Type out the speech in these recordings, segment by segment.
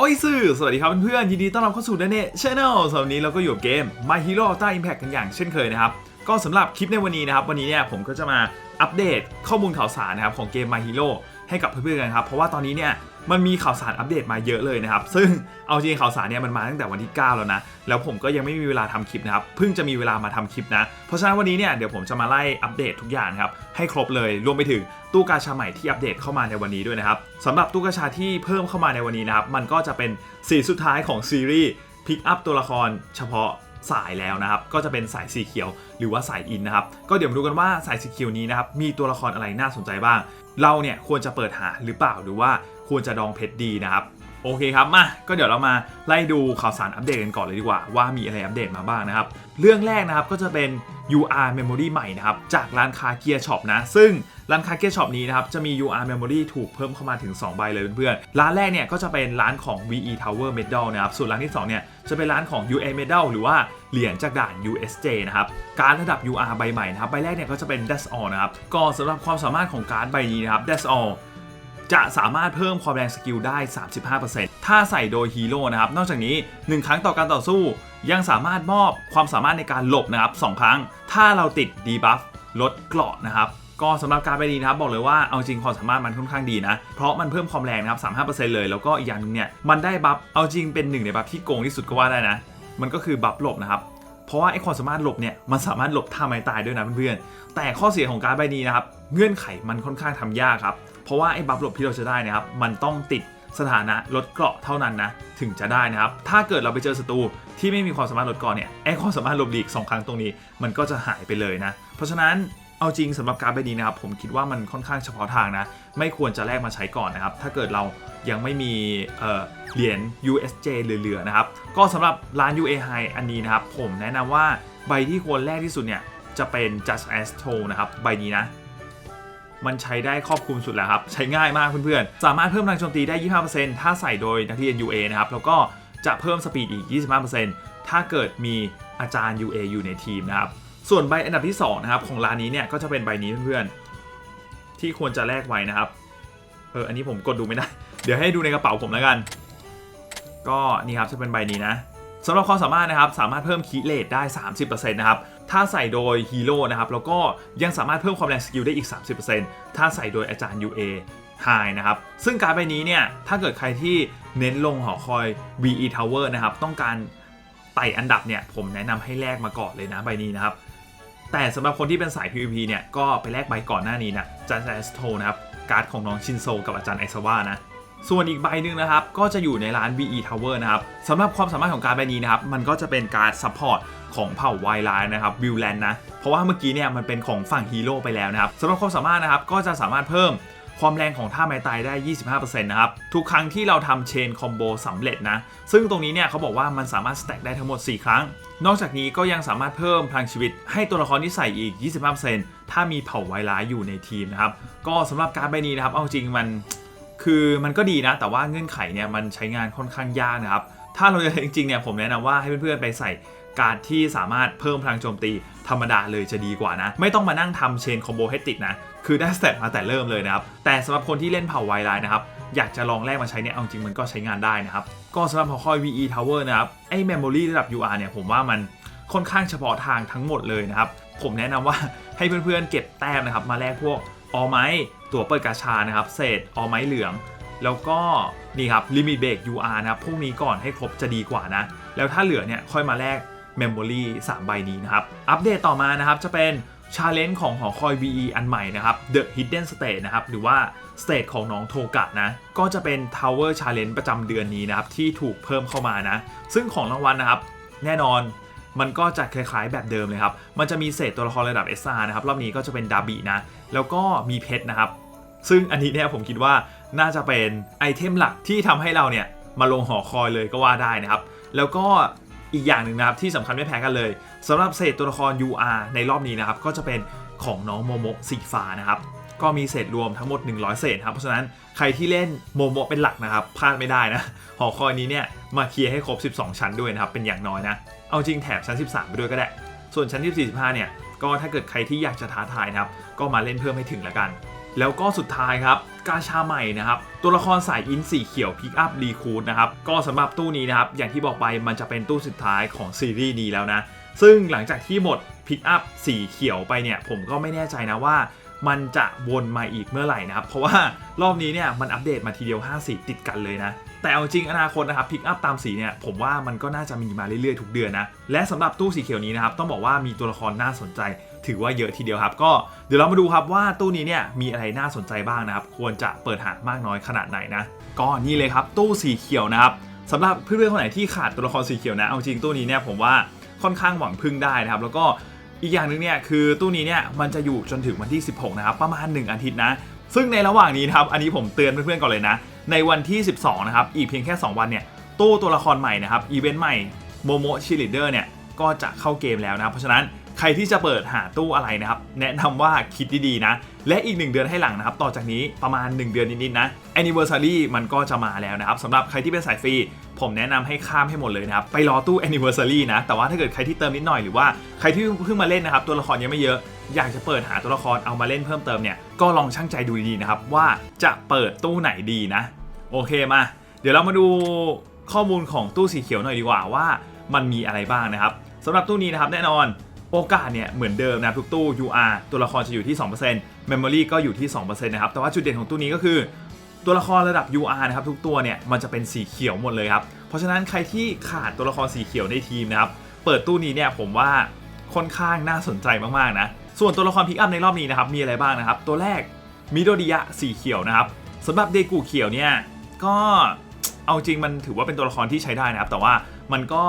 โอ้ยสื่อสวัสดีครับเพื่อนๆยินดีต้อนรับเข้าสู่เนเน่ชแนลสำหรับวันนี้เราก็อยู่กับเกม My Hero Ultra Impact กันอย่างเช่นเคยนะครับ ก็สำหรับคลิปในวันนี้นะครับ วันนี้เนี่ยผมก็จะมาอัปเดตข้อมูลข่าวสารนะครับของเกม My Hero ให้กับเพื่อนๆกันครับ เพราะว่าตอนนี้เนี่ยมันมีข่าวสารอัปเดตมาเยอะเลยนะครับ ซึ่งเอาจริงข่าวสารเนี่ยมันมาตั้งแต่วันที่ 9 แล้วนะ แล้วผมก็ยังไม่มีเวลาทำคลิปนะครับ เพิ่งจะมีเวลามาทำคลิปนะ เพราะฉะนั้นวันนี้เนี่ยเดี๋ยวผมจะมาไล่อัปเดตทุกอย่างครับ ให้ครบเลย รวมไปถึงตู้กาชาใหม่ที่อัปเดตเข้ามาในวันนี้ด้วยนะครับสำหรับตู้กาชาที่เพิ่มเข้ามาในวันนี้นะครับ มันก็จะเป็นสีสุดท้ายของซีรีส์พิกอัพตัวละครเฉพาะ สายแล้วนะครับ ก็จะเป็นสายสีเขียว หรือว่าสายอินนะครับ ก็เดี๋ยวมาดูกันว่าสายสีเขียวนี้นะครับ มีตัวละครอะไรน่าสนใจบ้าง เราเนี่ยควรจะเปิดหาหรือเปล่า หรือว่าควรจะดองเพชรดีนะครับ โอเคครับมาก็เดี๋ยวเรามาไล่ดูข่าวสารอัปเดตกันก่อนเลยดีกว่า ว่ามีอะไรอัปเดตมาบ้างนะครับ เรื่องแรกนะครับก็จะเป็น UR Memory ใหม่นะครับ จากร้านค้า Gear Shop นะ ซึ่งร้านค้า Gear Shop นี้นะครับ จะมี UR Memory ถูกเพิ่มเข้ามาถึง 2 ใบเลยเพื่อนๆ ร้านแรกเนี่ยก็จะเป็นร้านของ VE Tower Medal นะครับ ส่วนร้านที่ 2 เนี่ยจะเป็นร้านของ UA Medal หรือว่าเหรียญจากด่าน USJ นะครับ การระดับ UR ใบใหม่นะครับ ใบแรกเนี่ยก็จะเป็น That's All นะครับ ก็สำหรับความสามารถของการดใบนี้นะครับ That's All จะสามารถเพิ่มความแรงสกิลได้ 35%ถ้าใส่โดยฮีโร่นะครับ นอกจากนี้ 1 ครั้งต่อการต่อสู้ ยังสามารถมอบความสามารถในการหลบนะครับ 2 ครั้ง ถ้าเราติดดีบัฟลดเกราะนะครับก็สำหรับการไปดีนะครับบอกเลยว่าเอาจริงความสามารถมันค่อนข้างดีนะ เพราะมันเพิ่มความแรงนะครับ35%เลย แล้วก็อีกอย่างหนึงเนี่ยมันได้บัฟเอาจริงเป็นหนึ่งในบัฟที่โกงที่สุดก็ว่าได้นะ มันก็คือบัฟหลบนะครับ เพราะว่าไอ้ความสามารถหลบเนี่ยมันสามารถหลบท่าไม้ตายด้วยนะเพื่อนๆแต่ข้อเสียของการใบนี้นะครับเงื่อนไขมันค่อนข้างทำยากครับ เพราะว่าไอ้บัฟหลบที่เราจะได้นะครับมันต้องติดสถานะลดเกราะเท่านั้นนะถึงจะได้นะครับ ถ้าเกิดเราไปเจอศัตรูที่ไม่มีความสามารถลดเกราะเนี่ยไอ้ความสามารถหลบหลีกสองครั้งตรงนี้ มันก็จะหายไปเลยนะ เพราะฉะนั้นเอาจริงสำหรับการดใบนี้นะครับ ผมคิดว่ามันค่อนข้างเฉพาะทางนะ ไม่ควรจะแลกมาใช้ก่อนนะครับ ถ้าเกิดเรายังไม่มีเหรียญ USJ เหลือๆนะครับ ก็สำหรับร้าน UA High อันนี้นะครับ ผมแนะนำว่าใบที่ควรแรกที่สุดเนี่ยจะเป็น Just as Told นะครับ ใบนี้นะ มันใช้ได้ครอบคลุมสุดแล้วครับ ใช้ง่ายมากเพื่อนๆ สามารถเพิ่มพลังโจมตีได้ 25%ถ้าใส่โดยนักเรียน UA นะครับ แล้วก็จะเพิ่มสปีดอีก 25%ถ้าเกิดมีอาจารย์ UA อยู่ในทีมนะครับ ส่วนใบอันดับที่2นะครับของร้านนี้เนี่ยก็จะเป็นใบนี้เพื่อนๆ ที่ควรจะแลกไว้นะครับ เออ อันนี้ผมกดดูไม่ได้ เดี๋ยวให้ดูในกระเป๋าผมแล้วกัน ก็นี่ครับจะเป็นใบนี้นะสำหรับความสามารถนะครับสามารถเพิ่มคีเลทได้ 30%นะครับ ถ้าใส่โดยฮีโร่นะครับแล้วก็ยังสามารถเพิ่มความแรงสกิลได้อีก 30%ถ้าใส่โดยอาจารย์ UA High นะครับ ซึ่งการดใบนี้เนี่ย ถ้าเกิดใครที่เน้นลงหอคอย VE Tower นะครับ ต้องการไต่อันดับเนี่ย ผมแนะนำให้แลกมาก่อนเลยนะใบนี้นะครับ แต่สำหรับคนที่เป็นสาย PVP เนี่ย ก็ไปแลกใบก่อนหน้านี้นะจันแอสโทนะครับ การ์ดของน้องชินโซกับอาจารย์ไอซาว่านะ ส่วนอีกใบหนึ่งนะครับ ก็จะอยู่ในร้าน VE Tower นะครับสำหรับความสามารถของการใบนี้นะครับ มันก็จะเป็นการซัพพอร์ตของเผ่าไวไลน์นะครับวิลแลนนะ เพราะว่าเมื่อกี้เนี่ยมันเป็นของฝั่งฮีโร่ไปแล้วนะครับสำหรับความสามารถนะครับ ก็จะสามารถเพิ่มความแรงของท่าไม้ตายได้ 25%นะครับ ทุกครั้งที่เราทำเชนคอมโบสำเร็จนะ ซึ่งตรงนี้เนี่ยเขาบอกว่ามันสามารถสแต็กได้ทั้งหมด 4 ครั้ง นอกจากนี้ก็ยังสามารถเพิ่มพลังชีวิต ให้ตัวละครที่ใส่อีก 25%ถ้ามีเผ่าไวไลน์อยู่ในทีมนะครับ ก็สำหรับการใบนี้นะครับ เอาจริงมัน คือมันก็ดีนะ แต่ว่าเงื่อนไขเนี่ยมันใช้งานค่อนข้างยากนะครับ ถ้าเราจะจริงๆเนี่ยผมแนะนำว่าให้เพื่อนๆไปใส่การดที่สามารถเพิ่มพลังโจมตีธรรมดาเลยจะดีกว่านะ ไม่ต้องมานั่งทำเชนคอมโบให้ติดนะ คือได้สเต็ปมาแต่เริ่มเลยนะครับ แต่สำหรับคนที่เล่นเผ่าไวไลน์นะครับ อยากจะลองแลกมาใช้เนี่ยเอาจริงมันก็ใช้งานได้นะครับ ก็สำหรับหอคอย VE Tower นะครับ ไอ้ Memory ระดับ UR เนี่ยผมว่ามันค่อนข้างเฉพาะทางทั้งหมดเลยนะครับ ผมแนะนำว่าให้เพื่อนๆเก็บแต้มนะครับมาแลกพวก ออไม้ตั๋วเปิดกาชานะครับเศษออไม้เหลือง แล้วก็นี่ครับ Limit Break UR นะครับพวกนี้ก่อนให้ครบจะดีกว่านะ แล้วถ้าเหลือเนี่ยค่อยมาแลก Memory 3 ใบนี้นะครับ อัปเดตต่อมานะครับจะเป็น Challenge ของหอคอย VE อันใหม่นะครับ The Hidden State นะครับ หรือว่า State ของน้องโทกะนะ ก็จะเป็น Tower Challenge ประจำเดือนนี้นะครับ ที่ถูกเพิ่มเข้ามานะ ซึ่งของรางวัลนะครับ แน่นอน มันก็จะคล้ายๆแบบเดิมเลยครับ มันจะมีเศษตัวละครระดับ SR นะครับ รอบนี้ก็จะเป็นดาบินะ แล้วก็มีเพชรนะครับ ซึ่งอันนี้เนี่ยผมคิดว่าน่าจะเป็นไอเทมหลักที่ทำให้เราเนี่ยมาลงหอคอยเลยก็ว่าได้นะครับ แล้วก็อีกอย่างหนึ่งนะครับที่สำคัญไม่แพ้กันเลยสำหรับเศษตัวละคร UR ในรอบนี้นะครับ ก็จะเป็นของน้องโมโมะสีฟ้านะครับก็มีเศษรวมทั้งหมด 100 เศษครับ เพราะฉะนั้นใครที่เล่นโมโมะเป็นหลักนะครับพลาดไม่ได้นะ หอคอยนี้เนี่ยมาเคลียร์ให้ครบ 12 ชั้นด้วยนะครับ เป็นอย่างน้อยนะ เอาจริงแถบชั้น 13 ไปด้วยก็ได้ ส่วนชั้น 14 15 เนี่ย ก็ถ้าเกิดใครที่อยากจะท้าทายนะครับ ก็มาเล่นเพิ่มให้ถึงละกัน แล้วก็สุดท้ายครับ กาชาใหม่นะครับ ตัวละครสายอินสีเขียวพิกอัพรีคูดนะครับ ก็สำหรับตู้นี้นะครับ อย่างที่บอกไปมันจะเป็นตู้สุดท้ายของซีรีส์นี้แล้วนะ ซึ่งหลังจากที่หมดพิกอัพสีเขียวไปเนี่ย ผมก็ไม่แน่ใจนะว่ามันจะวนมาอีกเมื่อไหร่นะครับ เพราะว่ารอบนี้เนี่ยมันอัปเดตมาทีเดียว5สีติดกันเลยนะ แต่เอาจริงอนาคตนะครับพิกอัพตามสีเนี่ยผมว่ามันก็น่าจะมีมาเรื่อยๆทุกเดือนนะและสำหรับตู้สีเขียวนี้นะครับต้องบอกว่ามีตัวละครน่าสนใจ ถือว่าเยอะทีเดียวครับ ก็เดี๋ยวเรามาดูครับว่าตู้นี้เนี่ยมีอะไรน่าสนใจบ้างนะครับ ควรจะเปิดหามากน้อยขนาดไหนนะก็นี่เลยครับตู้สีเขียวนะครับสำหรับเพื่อนๆคนไหนที่ขาดตัวละครสีเขียวนะเอาจริงตู้นี้เนี่ยผมว่าค่อนข้างหวังพึ่งได้นะครับ แล้วก็อีกอย่างหนึ่งเนี่ยคือตู้นี้เนี่ยมันจะอยู่จนถึงวันที่ 16 นะครับ ประมาณ 1 อาทิตย์นะ ซึ่งในระหว่างนี้นะครับอันนี้ผมเตือนเพื่อนๆก่อนเลยนะ ในวันที่ 12 นะครับ อีกเพียงแค่ 2 วันเนี่ยตู้ตัวละครใหม่นะครับอีเวนต์ใหม่โมโมชิลิเดอร์เนี่ยก็จะเข้าเกมแล้วนะครับ เพราะฉะนั้นใครที่จะเปิดหาตู้อะไรนะครับ แนะนำว่าคิดดีๆนะ และอีก 1 เดือนให้หลังนะครับ ต่อจากนี้ประมาณ 1 เดือนนิดๆนะ Anniversary มันก็จะมาแล้วนะครับสำหรับใครที่เป็นสายฟรี ผมแนะนำให้ข้ามให้หมดเลยนะครับ ไปรอตู้ Anniversary นะ แต่ว่าถ้าเกิดใครที่เติมนิดหน่อยหรือว่าใครที่เพิ่งมาเล่นนะครับ ตัวละครยังไม่เยอะ อยากจะเปิดหาตัวละครเอามาเล่นเพิ่มเติมเนี่ยก็ลองช่างใจดูดีๆนะครับว่าจะเปิดตู้ไหนดีนะ โอเคมา เดี๋ยวเรามาดูข้อมูลของตู้สีเขียวหน่อยดีกว่าว่า มันมีอะไรบ้างนะครับสำหรับตู้นี้นะครับแน่นอนโอกาสเนี่ยเหมือนเดิมนะทุกตู้ UR ตัวละครจะอยู่ที่ 2% Memory ก็อยู่ที่2%นะครับแต่ว่าจุดเด่นของตู้นี้ก็คือตัวละครระดับ UR นะครับทุกตัวเนี่ยมันจะเป็นสีเขียวหมดเลยครับเพราะฉะนั้นใครที่ขาดตัวละครสีเขียวในทีมนะครับเปิดตู้นี้เนี่ยผมว่าค่อนข้างน่าสนใจมากๆนะ ส่วนตัวละครพิกอัพในรอบนี้นะครับมีอะไรบ้างนะครับ ตัวแรกมิโดดิยะสีเขียวนะครับสำหรับเดกูเขียวเนี่ยก็เอาจริงมันถือว่าเป็นตัวละครที่ใช้ได้นะครับ แต่ว่ามันก็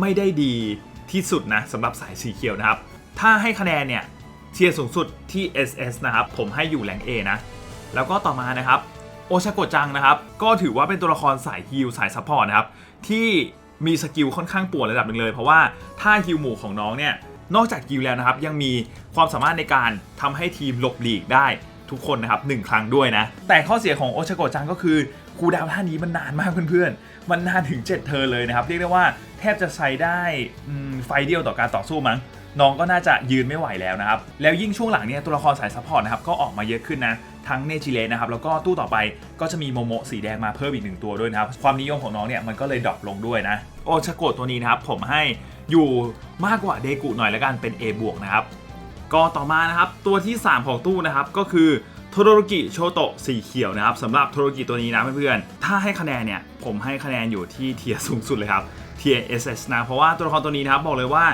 ไม่ได้ดีที่สุดนะสำหรับสายสีเขียวนะครับ ถ้าให้คะแนนเนี่ยเทียร์สูงสุดที่ SS นะครับ ผมให้อยู่แรง A นะ แล้วก็ต่อมานะครับ โอชาโกจังนะครับ ก็ถือว่าเป็นตัวละครสายฮิลสายซัพพอร์ตนะครับ ที่มีสกิลค่อนข้างป่วนระดับหนึ่งเลย เพราะว่าถ้าฮิลหมู่ของน้องเนี่ย นอกจากกิลแล้วนะครับยังมีความสามารถในการทำให้ทีมหลบหลีกได้ทุกคนนะครับหนึ่งครั้งด้วยนะ แต่ข้อเสียของโอชโกจังก็คือคูดาวท่านี้มันนานมากเพื่อนๆ มันนานถึง 7เทอร์เลยนะครับ เรียกได้ว่าแทบจะใช้ได้ไฟเดียวต่อการต่อสู้มั้ง น้องก็น่าจะยืนไม่ไหวแล้วนะครับ แล้วยิ่งช่วงหลังเนี่ยตัวละครสายซัพพอร์ตนะครับก็ออกมาเยอะขึ้นนะทั้งเนจิเลนะครับแล้วก็ตู้ต่อไปก็จะมีโมโมสีแดงมาเพิ่มอีกหนึ่งตัวด้วยนะครับ ความนิยมของน้องเนี่ยมันก็เลยดรอปลงด้วยนะ โอชโกะตัวนี้นะครับผมให้อยู่มากกว่าเดกุหน่อยแล้วกันเป็น A บวกนะครับก็ต่อมานะครับตัวที่ 3 ของตู้นะครับก็คือโทโดโรกิโชโตะสีเขียวนะครับสำหรับโทโดโรกิตัวนี้นะเพื่อนๆถ้าให้คะแนนเนี่ยผมให้คะแนนอยู่ที่เทียสูงสุดเลยครับเทียร์ SS นะเพราะว่าตัวละครตัวนี้นะครับบอกเลยว่า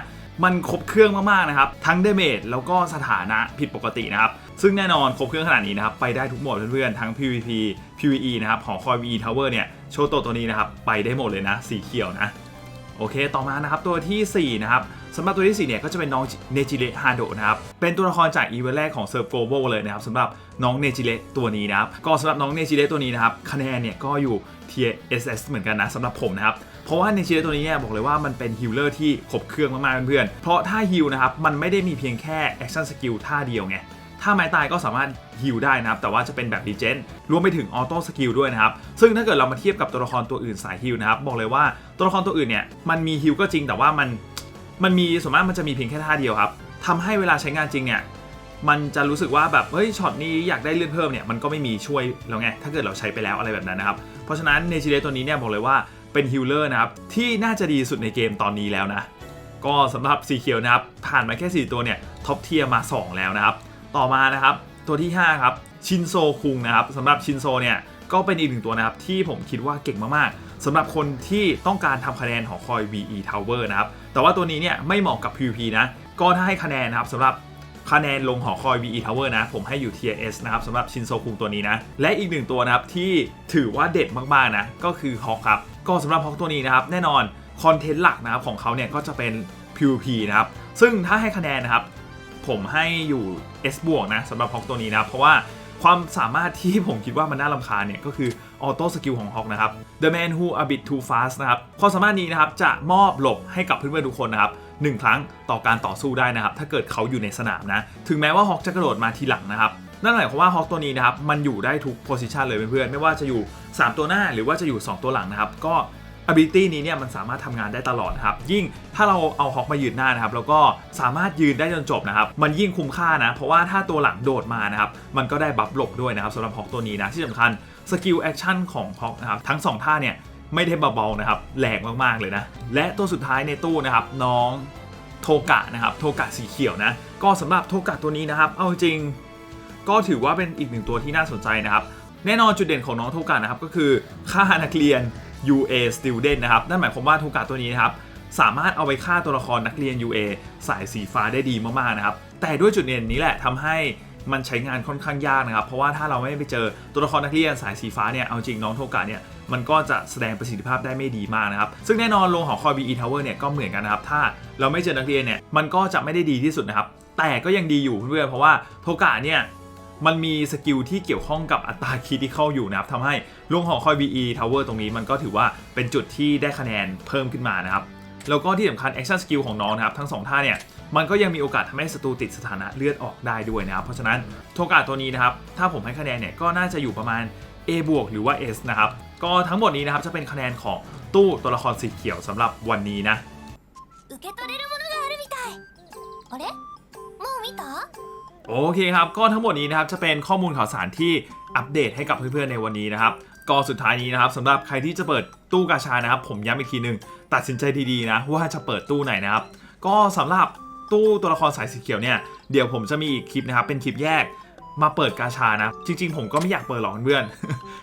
มันครบเครื่องมากๆนะครับ ทั้งเดเมจแล้วก็สถานะผิดปกตินะครับ ซึ่งแน่นอนครบเครื่องขนาดนี้นะครับ ไปได้ทุกโหมดเพื่อนๆ ทั้ง PVP PVE นะครับหอคอย VE Tower เนี่ย โชโตะตัวนี้นะครับ ไปได้หมดเลยนะ สีเขียวนะ โอเค ต่อมานะครับ ตัวทีสี่4 นะครับสำหรับตัวที่ 4 เนี่ยก็จะเป็นน้องเนจิเ e ฮาโดนะครับ เป็นตัวละครจากอีเวนต์แรกของเซิร์ฟโกลบอลเลยนะครับสำหรับน้องเนจิเ e ตัวนี้นะครับ ก็สำหรับน้องเนจิเ e ตัวนี้นะครับ คะแนนเนี่ยก็อยู่ tier SS เหมือนกันนะสำหรับผมนะครับ เพราะว่าเนจิเ e ตัวนี้เนี่ยบอกเลยว่ามันเป็นฮิลเลอร์ที่ครบเครื่องมากๆเพื่อนๆเพราะถ้าฮิลนะครับมันไม่ได้มีเพียงแค่แอคชั่นสกิลท่าเดียวไงถ้าไม้ตายก็สามารถฮิลได้นะครับ แต่ว่าจะเป็นแบบดีเจนรวมไปถึงออโต้สกิลด้วยนะครับ ซึ่งถ้าเกิดเรามาเทียบกับตัวละครตัวอื่นสายฮิลนะครับ บอกเลยว่าตัวละครตัวอื่นเนี่ย มันมีฮิลก็จริงแต่ว่ามันมันมีส่วนมากมันจะมีเพียงแค่ท่าเดียวครับทำให้เวลาใช้งานจริงเนี่ยมันจะรู้สึกว่าแบบเฮ้ยช็อตนี้อยากได้เลือดเพิ่มเนี่ยมันก็ไม่มีช่วยแล้วไงถ้าเกิดเราใช้ไปแล้วอะไรแบบนั้นนะครับเพราะฉะนั้นเนจิเ e ตัวนี้เนี่ยบอกเลยว่า เป็นฮิลเลอร์นะครับ ที่น่าจะดีสุดในเกมตอนนี้แล้วนะ ก็สำหรับสีเขียวนะครับ ผ่านมาแค่ 4 ตัวเนี่ยท็อปเทียมา 2 แล้วนะครับ ต่อมานะครับ ตัวที่ 5 ครับชินโซคุงนะครับสำหรับชินโซเนี่ยก็เป็นอีกหนึ่งตัวนะครับ ที่ผมคิดว่าเก่งมากๆสำหรับคนที่ต้องการทำคะแนนของคอย VE Tower นะครับ แต่ว่าตัวนี้เนี่ยไม่เหมาะกับ PVP นะ ก็ถ้าให้คะแนนนะครับสำหรับคะแนนลงหอคอย VE Tower นะ ผมให้อยู่ Tier S นะครับสำหรับชินโซคุงตัวนี้นะ และอีกหนึ่งตัวนะครับที่ถือว่าเด็ดมากๆนะ ก็คือฮอกครับ ก็สำหรับฮอกตัวนี้นะครับแน่นอนคอนเทนต์หลักนะครับของเขาเนี่ยก็จะเป็น PVP นะครับซึ่งถ้าให้คะแนนนะครับผมให้อยู่ S บวกนะสำหรับฮอกตัวนี้นะเพราะว่าความสามารถที่ผมคิดว่ามันน่ารำคาญเนี่ยก็คือออโต้สกิลของฮอกนะครับ The Man Who A Bit Too Fast นะครับความสามารถนี้นะครับจะมอบหลบให้กับเพื่อนๆทุกคนนะครับหนึ่งครั้งต่อการต่อสู้ได้นะครับ ถ้าเกิดเขาอยู่ในสนามนะ ถึงแม้ว่าฮอกจะกระโดดมาทีหลังนะครับ นั่นหมายความว่าฮอกตัวนี้นะครับมันอยู่ได้ทุกโพสิชันเลยเพื่อนๆไม่ว่าจะอยู่ 3 ตัวหน้าหรือว่าจะอยู่ 2 ตัวหลังนะครับก็ ability นี้เนี่ยมันสามารถทำงานได้ตลอดนะครับยิ่งถ้าเราเอาฮอกมายืนหน้านะครับแล้วก็สามารถยืนได้จนจบนะครับมันยิ่งคุ้มค่านะเพราะว่าถ้าตัวหลังโดดมานะครับมันก็ได้บัฟหลบด้วยนะครับสำหรับฮอกตัวนี้นะที่สำคัญสกิลแอคชั่นของฮอกนะครับทั้ง 2 ท่าเนี่ยไม่ได้เบาๆนะครับแรงมากๆเลยนะและตัวสุดท้ายในตู้นะครับน้องโทกะนะครับโทกะสีเขียวนะก็สำหรับโทกะตัวนี้นะครับเอาจริง ก็ถือว่าเป็นอีกหนึ่งตัวที่น่าสนใจนะครับ แน่นอนจุดเด่นของน้องโทกะนะครับก็คือค่านักเรียน UA Student นะครับนั่นหมายความว่าโทกะตัวนี้นะครับสามารถเอาไปฆ่าตัวละครนักเรียน UA สายสีฟ้าได้ดีมากๆนะครับแต่ด้วยจุดเด่นนี้แหละทำให้มันใช้งานค่อนข้างยากนะครับ เพราะว่าถ้าเราไม่ไปเจอตัวละครนักเรียนสายสีฟ้าเนี่ย เอาจริงน้องโทกะเนี่ย มันก็จะแสดงประสิทธิภาพได้ไม่ดีมากนะครับ ซึ่งแน่นอนโรงหอคอย BE Tower เนี่ยก็เหมือนกันนะครับ ถ้าเราไม่เจอนักเรียนเนี่ย มันก็จะไม่ได้ดีที่สุดนะครับ แต่ก็ยังดีอยู่เพื่อนๆเพราะว่าโทกะเนี่ย มันมีสกิลที่เกี่ยวข้องกับอัตราคิดที่เข้าอยู่นะครับทำให้โรงหอคอย BE Tower ตรงนี้มันก็ถือว่าเป็นจุดที่ได้คะแนนเพิ่มขึ้นมานะครับ แล้วก็ที่สำคัญ Action Skill ของน้องนะครับ ทั้งสองท่าเนี่ย มันก็ยังมีโอกาสทำให้ศัตรูติดสถานะเลือดออกได้ด้วยนะครับ เพราะฉะนั้นโทกะตัวนี้นะครับ ถ้าผมให้คะแนนเนี่ยก็น่าจะอยู่ประมาณ A บวกหรือว่า S นะครับ ก็ทั้งหมดนี้นะครับจะเป็นคะแนนของตู้ตัวละครสีเขียวสำหรับวันนี้นะ 受け取れるものがあるみたいあれもう見た โอเคครับ ก็ทั้งหมดนี้นะครับจะเป็นข้อมูลข่าวสารที่อัปเดตให้กับเพื่อนๆในวันนี้นะครับก็สุดท้ายนี้นะครับสำหรับใครที่จะเปิดตู้กาชานะครับ ผมย้ำอีกทีหนึ่งตัดสินใจดีๆนะว่าจะเปิดตู้ไหนนะครับ ก็สำหรับตู้ตัวละครสายสีเขียวเนี่ยเดี๋ยวผมจะมีอีกคลิปนะครับเป็นคลิปแยกมาเปิดกาชานะ จริงๆ ผมก็ไม่อยากเปิดหรอกเพื่อน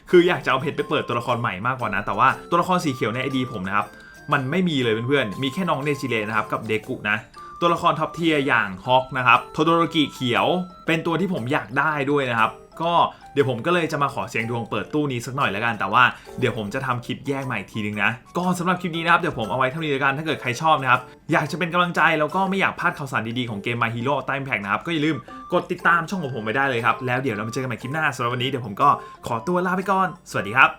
คืออยากจะเอาเพชรไปเปิดตัวละครใหม่มากกว่านะ แต่ว่าตัวละครสีเขียวในไอดีผมนะครับมันไม่มีเลยเพื่อนๆมีแค่น้องเนจิเลนะครับกับเดกุนะ ตัวละครท็อปเทียอย่างฮอกนะครับโทโดโรกิเขียว เป็นตัวที่ผมอยากได้ด้วยนะครับก็เดี๋ยวผมก็เลยจะมาขอเสียงดวงเปิดตู้นี้สักหน่อยแล้วกัน แต่ว่าเดี๋ยวผมจะทำคลิปแยกใหม่ทีนึงนะ ก็สำหรับคลิปนี้นะครับ เดี๋ยวผมเอาไว้เท่านี้แล้วกัน ถ้าเกิดใครชอบนะครับ อยากจะเป็นกำลังใจแล้วก็ไม่อยากพลาดข่าวสารดีๆของเกม My Hero Time Pack นะครับ ก็อย่าลืมกดติดตามช่องของผมไปได้เลยครับ แล้วเดี๋ยวเรามาเจอกันใหม่คลิปหน้าสำหรับวันนี้เดี๋ยวผมก็ขอตัวลาไปก่อน สวัสดีครับ